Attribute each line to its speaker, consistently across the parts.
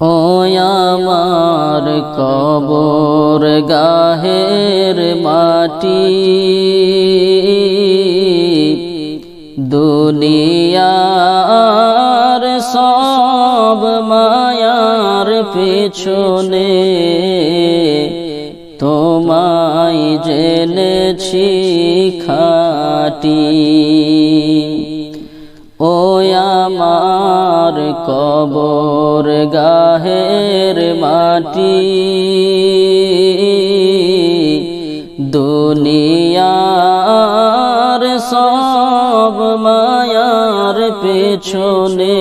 Speaker 1: আমার কবর গাহের মাটি। দুনিয়ার সব মায়ার পেছনে তোমায় জেনেছি খাটি। কবর গাহের মাটি। দুনিয়ার সব মায়ার পেছনে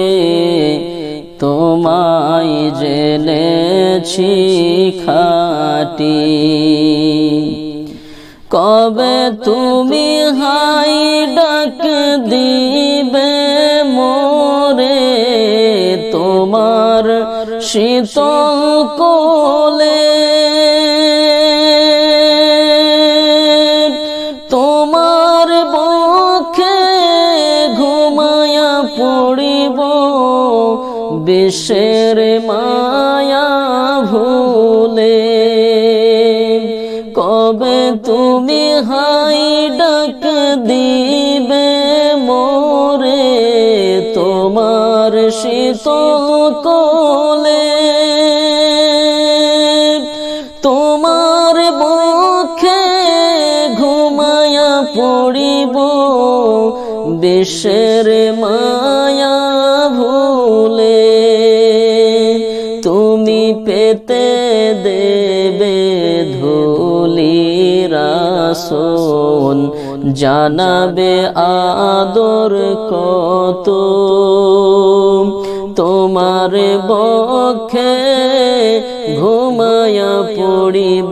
Speaker 1: তোমায় জেনেছি খাটি। কবে তুমি হাই ডাক দিবে? তোমার শীতল কোলে তোমার বক্ষে ঘুমায়া পড়িব বিশ্বের মায়া ভুলে। কবে তুমি হাই ডাক দিবে মোরে? শীতল কোলে। তোমার বক্ষে ঘুমায়া পড়িব বিশ্বের মায়া ভুলে। তুমি পেতে দেবে ধুলিরাসন জানাবে আদর কত? তোমার বক্ষে ঘুমায়া পড়িব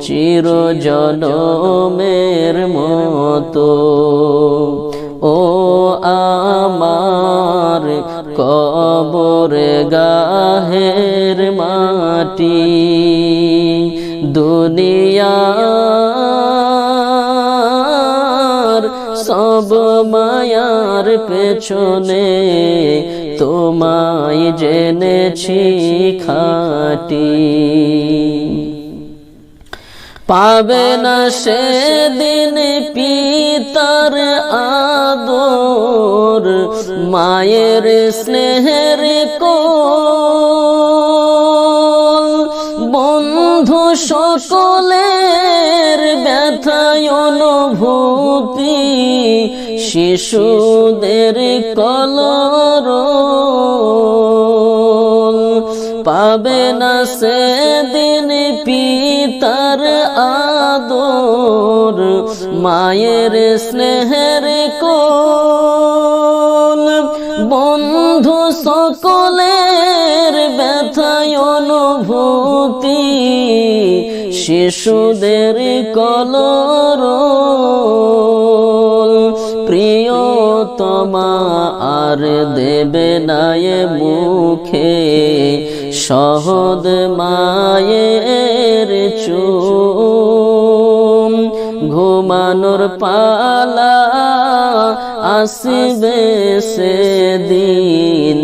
Speaker 1: চির জনমের মতো। ও আমার কবর গাহের মাটি দুনিয়ার সব মায়ার পেছনে তোমায় জেনেছি খাটি। পাবে না সেদিন পিতার আদর, মায়ের স্নেহের কোল। বন্ধু সকলের ব্যথায় অনুভূতি শিশুদের কলর। পাবে না সেদিন পিতার আদর, মায়ের স্নেহের কোল। বন্ধু সকলের ব্যথায় অনুভূতি শিশুদের কলর। প্রিয়তমা আর দেবে নায়ে মুখে, সহদ মায়ের চুম। ঘুমানোর পালা আসবে সে সেদিন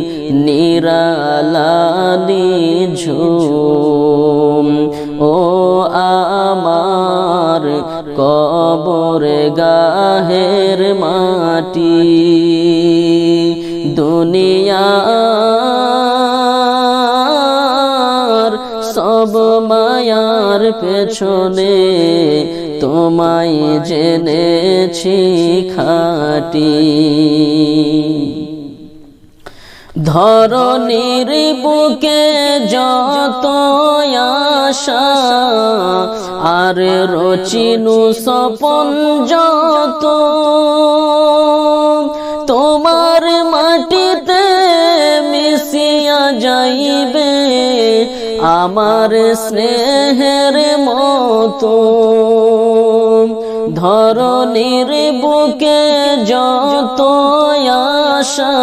Speaker 1: নিরালানি ঝুম। কবর গাহের মাটি। দুনিয়ার সব মায়ার পেছনে তোমায় জেনেছি খাটি। ধরনীর বুকে যত আশা আর রচিনু স্বপন যত। তোমার মাটিতে মিশিয়া যাইবে আমার স্নেহের মতো। ধরনীর বুকে যত আশা,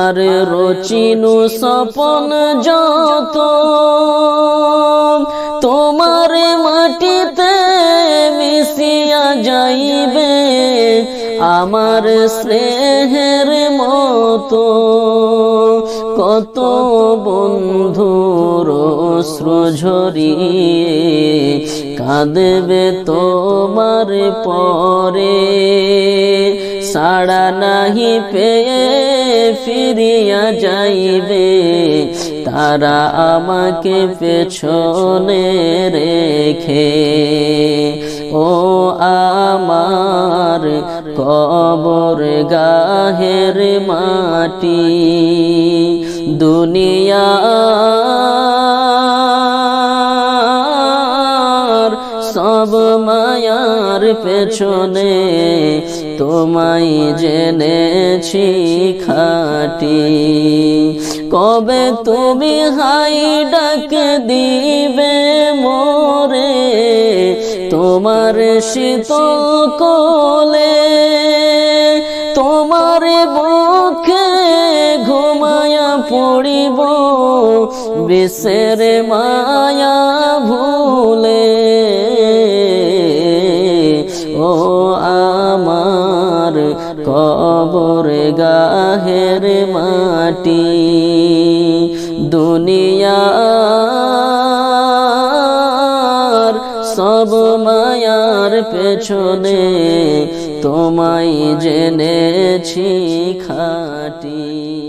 Speaker 1: আর রচিনু স্বপন যত। যাইবে আমার স্নেহের মতো। কত বন্ধুর ঝরিয়ে কাঁদবে তোমার পরে। সাড়া নাহি পেয়ে ফিরিয়া যাইবে তারা আমাকে পেছনে রেখে। ও আমার কবর গাহের মাটি, দুনিয়া সব মায়ার পেছনে তোমায় জেনেছি খাটি। কবে তুমি হাই ডাক দিবে মোরে তোমার শীতল কোলে তোমার বুকে ঘুমায়া পড়িব বিশের মায়া ভুলে। ও আমার কবর গাহের মাটি সব মায়ার পেছনে তোমায় জেনেছি খাটি।